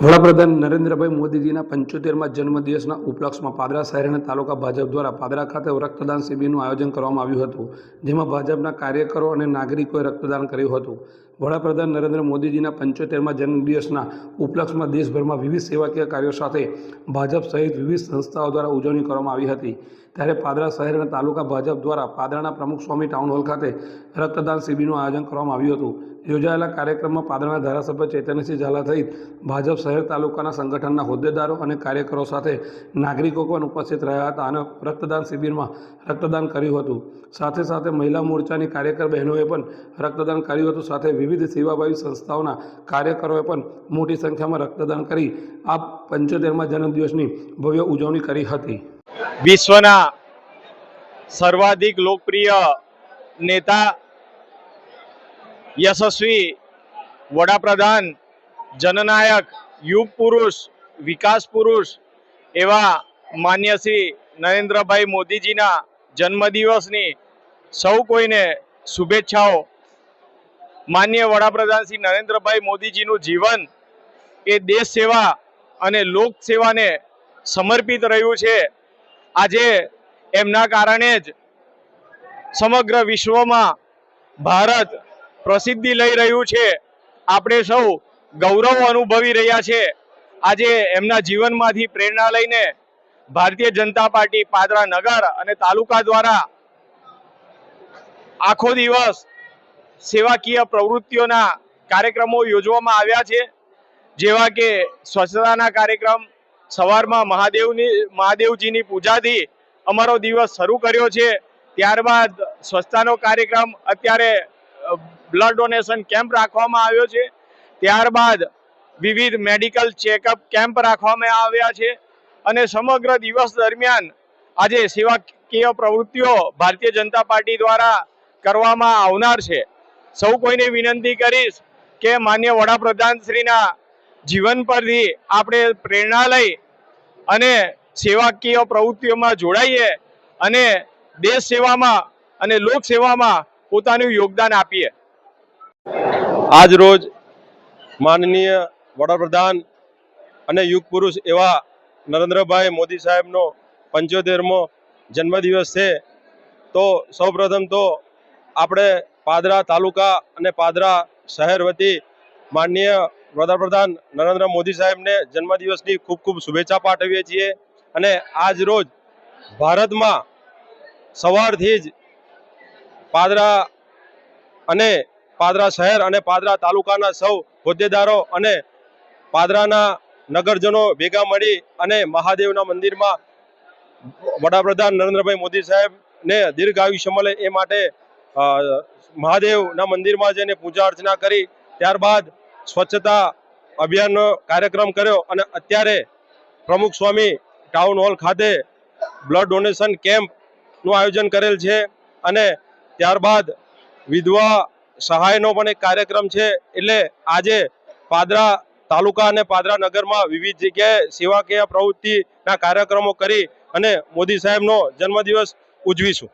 વડાપ્રધાન નરેન્દ્રભાઈ મોદીજીના પંચોતેરમાં જન્મદિવસના ઉપલક્ષમાં પાદરા શહેરના તાલુકા ભાજપ દ્વારા પાદરા ખાતે રક્તદાન શિબિરનું આયોજન કરવામાં આવ્યું હતું, જેમાં ભાજપના કાર્યકરો અને નાગરિકોએ રક્તદાન કર્યું હતું. વડાપ્રધાન નરેન્દ્ર મોદીજીના પંચોતેરમાં જન્મદિવસના ઉપલક્ષમાં દેશભરમાં વિવિધ સેવાકીય કાર્યો સાથે ભાજપ સહિત વિવિધ સંસ્થાઓ દ્વારા ઉજવણી કરવામાં આવી હતી. ત્યારે પાદરા શહેરના તાલુકા ભાજપ દ્વારા પાદરાના પ્રમુખ સ્વામી ટાઉન હોલ ખાતે રક્તદાન શિબિરનું આયોજન કરવામાં આવ્યું હતું. યોજાયેલા કાર્યક્રમમાં પાદરના ધારાસભ્ય ચૈતન્યસિંહ ઝાલા સહિત ભાજપ શહેર તાલુકાના સંગઠનના હોદ્દેદારો અને કાર્યકરો સાથે નાગરિકો પણ ઉપસ્થિત રહ્યા હતા અને રક્તદાન શિબિરમાં રક્તદાન કર્યું હતું. સાથે સાથે મહિલા મોરચાની કાર્યકર બહેનોએ પણ રક્તદાન કર્યું હતું. સાથે વિવિધ સેવાભાવી સંસ્થાઓના કાર્યકરોએ પણ મોટી સંખ્યામાં રક્તદાન કરી આ પંચોતેરમાં જન્મદિવસની ભવ્ય ઉજવણી કરી હતી. વિશ્વના સર્વાધિક લોકપ્રિય નેતા યશસ્વી વડાપ્રધાન, જનનાયક, યુગ પુરુષ, વિકાસ પુરુષ એવા માન્ય શ્રી નરેન્દ્રભાઈ મોદીજીના જન્મદિવસની સૌ કોઈને શુભેચ્છાઓ. માન્ય વડાપ્રધાન શ્રી નરેન્દ્રભાઈ મોદીજીનું જીવન એ દેશ સેવા અને લોક સેવાને સમર્પિત રહ્યું છે. આજે એમના કારણે જ સમગ્ર વિશ્વમાં ભારત પ્રસિદ્ધિ લઈ રહ્યું છે. આપણે સૌ ગૌરવ અનુભવી રહ્યા છે. આજે એમના જીવનમાંથી પ્રેરણા લઈને ભારતીય જનતા પાર્ટી પાદરા નગર અને તાલુકા દ્વારા આખો દિવસ સેવાકીય પ્રવૃત્તિઓના કાર્યક્રમો યોજવામાં આવ્યા છે. જેવા કે સ્વચ્છતાના કાર્યક્રમ, સવારમાં મહાદેવની, મહાદેવજીની પૂજાથી અમારો દિવસ શરૂ કર્યો છે. ત્યારબાદ સ્વચ્છતાનો કાર્યક્રમ, અત્યારે બ્લડ ડોનેશન કેમ્પ રાખવામાં આવ્યો છે. ત્યારબાદ વિવિધ મેડિકલ ચેકઅપ કેમ્પ રાખવામાં આવ્યા છે અને સમગ્ર દિવસ દરમિયાન આજે સેવાકીય પ્રવૃત્તિઓ ભારતીય જનતા પાર્ટી દ્વારા કરવામાં આવનાર છે. સૌ કોઈને વિનંતી કરીશ કે માન્ય વડાપ્રધાન શ્રીના જીવન પરથી આપણે પ્રેરણા લઈ અને સેવાકીય પ્રવૃત્તિઓમાં જોડાઈએ અને દેશ સેવામાં અને લોક સેવામાં પોતાનું યોગદાન આપીએ. આજ રોજ માનનીય વડાપ્રધાન અને યુગ પુરુષ એવા નરેન્દ્રભાઈ મોદી સાહેબનો પંચોતેરમો જન્મદિવસ છે. તો સૌપ્રથમ તો આપણે પાદરા તાલુકા અને પાદરા શહેર વતી માનનીય વડાપ્રધાન નરેન્દ્ર મોદી સાહેબને જન્મદિવસની ખૂબ ખૂબ શુભેચ્છા પાઠવીએ છીએ. અને આજ રોજ ભારતમાં સવારથી જ પાદરા અને પાદરા શહેર અને પાદરા તાલુકાના સૌ હોદ્દેદારો અને પાદરાના નગરજનો ભેગા મળી અને મહાદેવના મંદિરમાં વડાપ્રધાન નરેન્દ્રભાઈ મોદી સાહેબને દીર્ઘ આયુષ્ય મળે એ માટે મહાદેવના મંદિરમાં જઈને પૂજા અર્ચના કરી. ત્યારબાદ સ્વચ્છતા અભિયાનનો કાર્યક્રમ કર્યો અને અત્યારે પ્રમુખ સ્વામી ટાઉન હોલ ખાતે બ્લડ ડોનેશન કેમ્પનું આયોજન કરેલ છે. અને ત્યારબાદ વિધવા સહાયનો પણ એક કાર્યક્રમ છે. એટલે આજે પાદરા તાલુકા અને પાદરા નગરમાં વિવિધ જગ્યાએ સેવાકીય પ્રવૃત્તિના કાર્યક્રમો કરી અને મોદી સાહેબનો જન્મદિવસ ઉજવીશું.